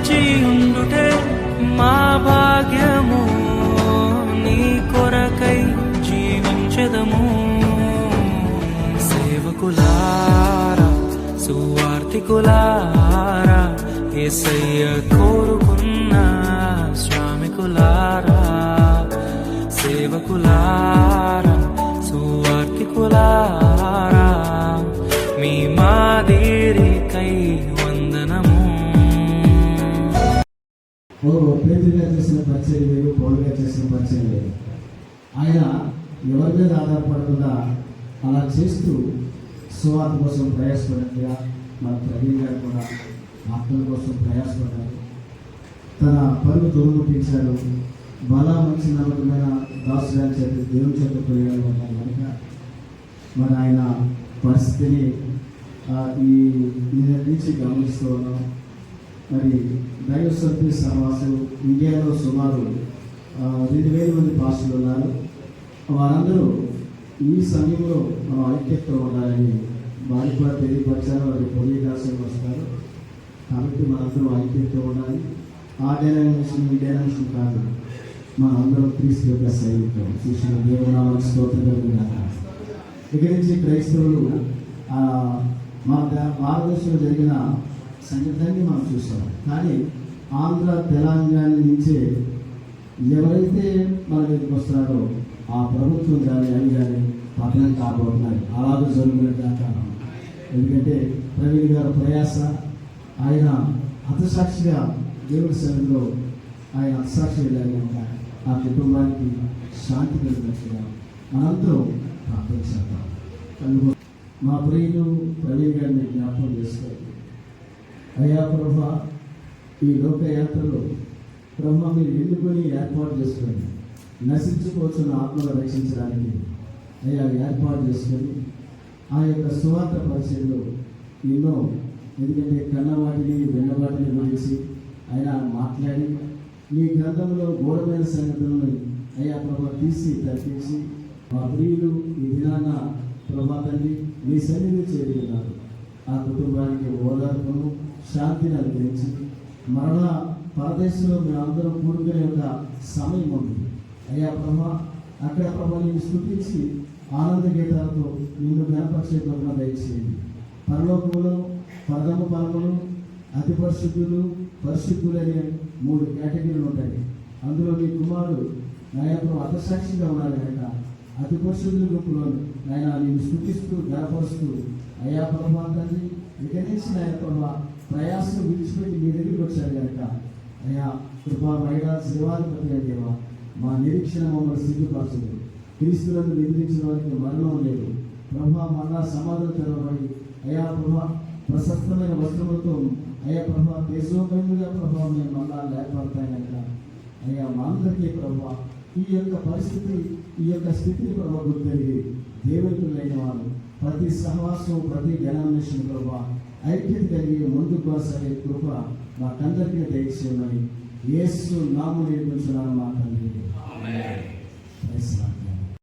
నిలచి ఉండుటే మా భాగ్యము నీ కొరకై జీవించదము. సేవకులారా సువార్తికులారా ఏసయ్య కోరు ఓ పేదగా చేసిన పరిచయం లేదు పౌరుగా చేసిన పరిచయం లేదు. ఆయన ఎవరి మీద ఆధారపడకుండా అలా చేస్తూ సువార్త కోసం ప్రయాసపడినట్టుగా మన ప్రవీణ్ గారు కూడా ఆత్మల కోసం ప్రయాసపడ్డారు. తన పరుగు తొలముట్టించాడు బల మంచి నమ్మకమైన దాసుగారి చేత దేవుని చేత పోయాడు అన్నారు కనుక మరి ఆయన పరిస్థితిని ఈ నిన్న నుంచి గమనిస్తూ ఉన్నాం. మరి దైవ సర్వీస్ సమాజం ఇండియాలో సుమారు రెండు వేల మంది పాస్టులు ఉన్నారు. వారందరూ ఈ సమయంలో మనం ఐక్యతతో ఉండాలని వారికి కూడా తెలియపరిచారు. వారి పొలికాల్సి వస్తారు. కాబట్టి మనందరం ఐక్యతతో ఉండాలి. ఆ డైనామినేషన్ ఈ డైనామినేషన్ కాదు. మన అందరం క్రీస్తు యొక్క సైనికులు. శిష్యులు దేవునామానికి స్తోత్రం ఇక నుంచి క్రైస్తవులు మన భారతదేశంలో జరిగిన సంఘటనని మనం చూస్తాం. కానీ ఆంధ్ర తెలంగాణ నుంచే ఎవరైతే మన మీదకి వస్తున్నారో ఆ ప్రభుత్వం కానీ అవి కానీ పతనం కాబోతున్నాయి అలాగే జరుగుతున్న ఎందుకంటే ప్రవీణ్ గారు ప్రయాస ఆయన అతసాక్షిగా దేవుడి సన్నిధిలో ఆయన అతసాక్షి వెళ్ళారు ఆ కుటుంబానికి శాంతి కలిగినట్టుగా మనందరం ప్రార్థన చేద్దాం మా ప్రియులు ప్రవీణ్ గారిని జ్ఞాపకం చేసుకోవాలి అయ్యా ప్రభా ఈ లోకయాత్రలో బ్రహ్మ మీరు ఎన్నుకొని ఏర్పాటు చేసుకొని నశించుకోవచ్చున్న ఆత్మను రక్షించడానికి అయ్యా ఏర్పాటు చేసుకొని ఆ యొక్క సువార్త పరిచయంలో ఎన్నో ఎందుకంటే కన్నవాటిని వెన్నవాటిని గురించి ఆయన మాట్లాడి మీ గ్రంథంలో ఘోరమైన సంగతులను అయ్యా ప్రభా తీసి తప్పించి మా ప్రియులు ఈ దినాన ప్రభా తండ్రి మీ సన్నిధి చేరి ఉన్నారు ఆ కుటుంబానికి ఓదార్పును శాంతిని అనుగ్రహించి మరలా పరదేశంలో మేమందరం కూడుకునే ఒక సమయం ఉంది. అయ్యా ప్రభా అక్కడ ప్రభా నేను స్థుతించి ఆనంద గీతాలతో నిన్ను జ్ఞాపరిచే కృపణ దయచేయండి. పరలోకములు పరదమ పరములు అతి పరిశుద్ధులు పరిశుద్ధులు అనే మూడు కేటగిరీలు ఉంటాయి. అందులో మీ కుమారుడు నాయకుడు అతసాక్షిగా ఉన్నాడు కనుక అతి పరిశుద్ధుల గుంపులో నాయన నేను స్థుతిస్తూ గడపరుస్తూ అయ్యా ప్రభా తండ్రి ఇక నుంచి నాయ ప్రభా ప్రయాసం విడిచిపెట్టి మీ దగ్గరికి వచ్చారు కనుక అయ్యా కృపా మహిళా శివాధిపతి దేవా మా నిరీక్షణ మమ్మల్ని సిగ్గుపరచదు క్రీస్తులను నిద్రించిన వారికి మరణం లేదు. ప్రభా మళ్ళా సమాధానం తెరవబడి అయా ప్రభా ప్రశస్తమైన వస్త్రములతో అయ్యా ప్రభా తేజోమయంగా ప్రభావం మేము మళ్ళా లేకపోతాయి కనుక అయ్యా మా అందరికీ ప్రభా ఈ యొక్క పరిస్థితి ఈ యొక్క స్థితిని ప్రభా గుర్తెరిగి దేవునికి లేని వాళ్ళు ప్రతి సహవాసం ప్రతి డెనామినేషన్ ప్రభా ఐక్యత కలిగి ముందుకు వరసే కృప మాకందరికీ దయచేయమని ఏసు నాములు ఏర్పించున్నాను మా తండ్రి.